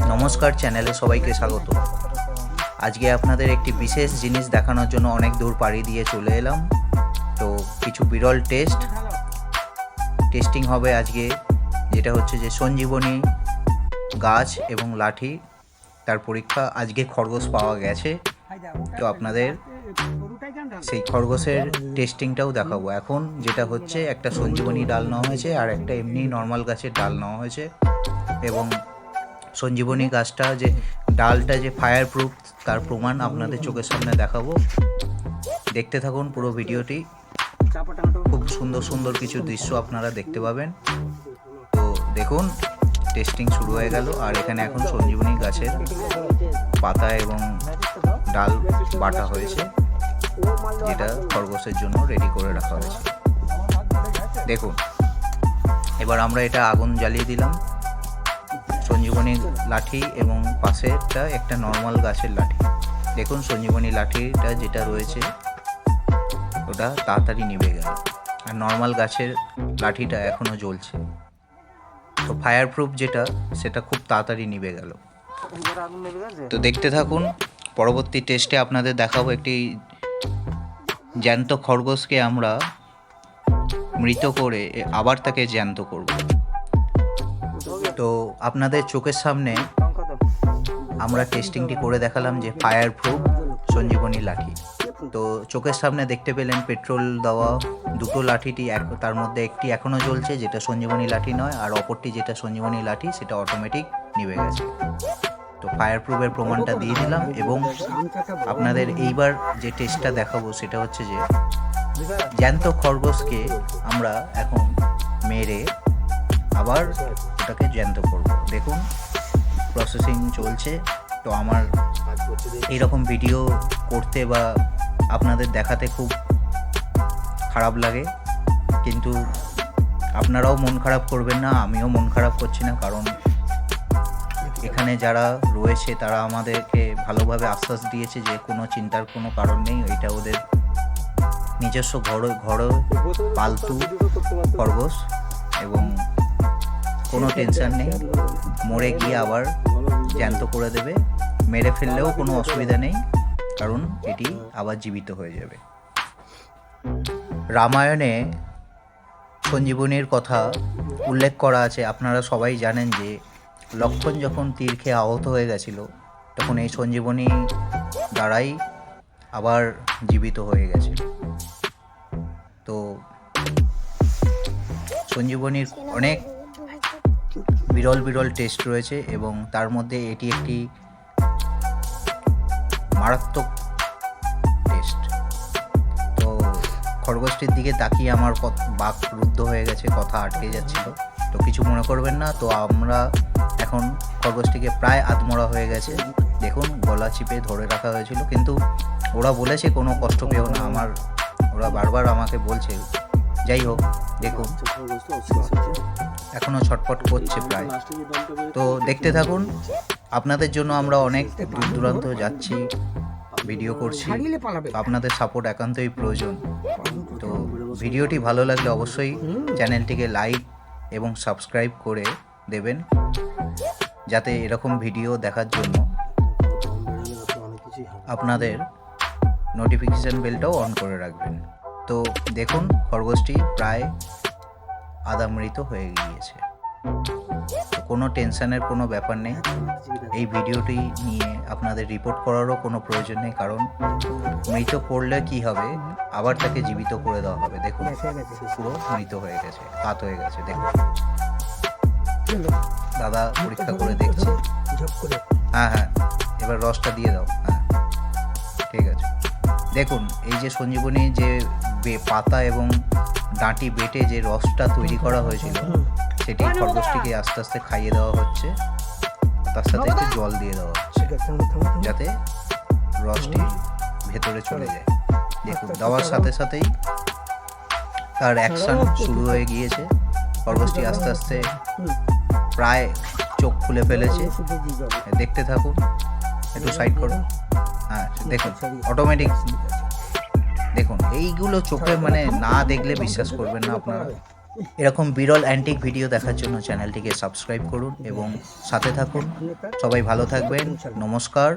নমস্কার চ্যানেলে সবাইকে স্বাগত। আজকে আপনাদের একটি বিশেষ জিনিস দেখানোর জন্য অনেক দূর পাড়ি দিয়ে চলে এলাম। তো কিছু বিরল টেস্ট। টেস্টিং হবে আজকে, যেটা হচ্ছে যে সঞ্জীবনী, গাছ এবং লাঠি। তার পরীক্ষা আজকে খরগোশ পাওয়া গেছে। তো আপনাদের সেই খরগোশের টেস্টিংটাও দেখাবো। এখন যেটা হচ্ছে, একটা সঞ্জীবনী ডাল নেওয়া হয়েছে আর একটা এমনি নর্মাল গাছের ডাল নেওয়া হয়েছে। এবং সঞ্জীবনী গাছটা যে ডালটা যে ফায়ার প্রুফ তার প্রমাণ আপনাদের চোখের সামনে দেখাবো। দেখতে থাকুন পুরো ভিডিওটি। খুব সুন্দর সুন্দর কিছু দৃশ্য আপনারা দেখতে পাবেন। তো দেখুন টেস্টিং শুরু হয়ে গেল। আর এখানে এখন সঞ্জীবনী গাছের পাতা এবং ডাল বাটা হয়েছে যেটা খরগোশের জন্য রেডি করে রাখা হয়েছে। দেখুন এবার আমরা এটা আগুন জ্বালিয়ে দিলাম। সঞ্জীবনী লাঠি এবং পাশেরটা একটা নর্মাল গাছের লাঠি। দেখুন সঞ্জীবনী লাঠিটা যেটা রয়েছে, ওটা তাড়াতাড়ি নিভে গেল। আর নর্মাল গাছের লাঠিটা এখনও জ্বলছে। তো ফায়ার প্রুফ যেটা, সেটা খুব তাড়াতাড়ি নিভে গেল। তো দেখতে থাকুন, পরবর্তী টেস্টে আপনাদের দেখাবো একটি জ্যান্ত খরগোশকে আমরা মৃত করে আবার তাকে জ্যান্ত করব। তো আপনাদের চোখের সামনে আমরা টেস্টিংটি করে দেখালাম যে ফায়ার প্রুফ সঞ্জীবনী লাঠি। তো চোখের সামনে দেখতে পেলেন পেট্রোল দেওয়া দুটো লাঠিটি এক, তার মধ্যে একটি এখনও জ্বলছে, যেটা সঞ্জীবনী লাঠি নয়, আর অপরটি যেটা সঞ্জীবনী লাঠি, সেটা অটোমেটিক নিভে গেছে। তো ফায়ার প্রুফের প্রমাণটা দিয়ে দিলাম এবং আপনাদের এইবার যে টেস্টটা দেখাবো, সেটা হচ্ছে যে জ্যান্ত খরগোশকে আমরা এখন মেরে আবার ওটাকে জ্যান্ত করব। দেখুন প্রসেসিং চলছে। তো আমার এইরকম ভিডিও করতে বা আপনাদের দেখাতে খুব খারাপ লাগে। কিন্তু আপনারাও মন খারাপ করবেন না, আমিও মন খারাপ করছি না, কারণ এখানে যারা রয়েছে, তারা আমাদেরকে ভালোভাবে আশ্বাস দিয়েছে যে কোনো চিন্তার কোনো কারণ নেই। এটা ওদের নিজস্ব ঘর ঘর, পালতু খরগোশ এবং কোনো টেনশন নেই। মরে গিয়ে আবার জ্যান্ত করে দেবে। মেরে ফেললেও কোনো অসুবিধা নেই, কারণ এটি আবার জীবিত হয়ে যাবে। রামায়ণে সঞ্জীবনীর কথা উল্লেখ করা আছে। আপনারা সবাই জানেন যে লক্ষণ যখন তীর খেয়ে আহত হয়ে গেছিল, তখন এই সঞ্জীবনী দ্বারাই আবার জীবিত হয়ে গেছিল তো সঞ্জীবনীর অনেক বিরল বিরল টেস্ট রয়েছে এবং তার মধ্যে এটি একটি মারাত্মক টেস্ট তো খরগোশটির দিকে তাকিয়ে আমার বাক রুদ্ধ হয়ে গেছে, কথা আটকে যাচ্ছিল। তো কিছু মনে করবেন না, তো আমরা এখন খরগোশটিকে প্রায় আধমরা হয়ে গেছে। দেখুন, গলা চিপে ধরে রাখা হয়েছিল, কিন্তু ওরা বলেছে কোনো কষ্ট পেও না। আমার, ওরা বারবার আমাকে বলছে, যাই হোক, দেখুন। এখনও ছটফট করছে প্রায়। তো দেখতে থাকুন, আপনাদের জন্য আমরা অনেক দূর দূরান্ত যাচ্ছি ভিডিও করছি। আপনাদের সাপোর্ট একান্তই প্রয়োজন। তো ভিডিওটি ভালো লাগলে অবশ্যই চ্যানেলটিকে লাইক এবং সাবস্ক্রাইব করে দেবেন, যাতে এরকম ভিডিও দেখার জন্য আপনাদের নোটিফিকেশান বেলটাও অন করে রাখবেন। তো দেখুন, খরগোশটি প্রায় আদামৃত হয়ে গিয়েছে। কোনো টেনশনের কোনো ব্যাপার নেই। এই ভিডিওটি নিয়ে আপনাদের রিপোর্ট করারও কোনো প্রয়োজন নেই, কারণ মৃত করলে কি হবে? আবার তাকে জীবিত করে দেওয়া হবে। দেখুন, পুরো মৃত হয়ে গেছে কাত হয়ে গেছে। দেখুন। দাদা পরীক্ষা করে দেখছে। হ্যাঁ হ্যাঁ এবার রসটা দিয়ে দাও। হ্যাঁ ঠিক আছে। দেখুন, এই যে সঞ্জীবনী যে পাতা এবং ডাঁটি বেটে যে রসটা তৈরি করা হয়েছিল সেটি খরগোশটিকে আস্তে আস্তে খাইয়ে দেওয়া হচ্ছে। তার সাথে একটু জল দিয়ে দেওয়া হচ্ছে যাতে রসটি ভেতরে চলে যায়। দেখুন দেওয়ার সাথে সাথেই তার অ্যাকশন শুরু হয়ে গিয়েছে। খরগোশটি আস্তে আস্তে প্রায় চোখ খুলে ফেলেছে। দেখতে থাকুন। একটু সাইড করুন। হ্যাঁ দেখুন অটোমেটিক দেখুন, এইগুলো চোখে মানে না দেখলে বিশ্বাস করবেন না আপনারা। এরকম বিরল অ্যান্টিক ভিডিও দেখার জন্য চ্যানেলটিকে সাবস্ক্রাইব করুন এবং সাথে থাকুন। সবাই ভালো থাকবেন। নমস্কার।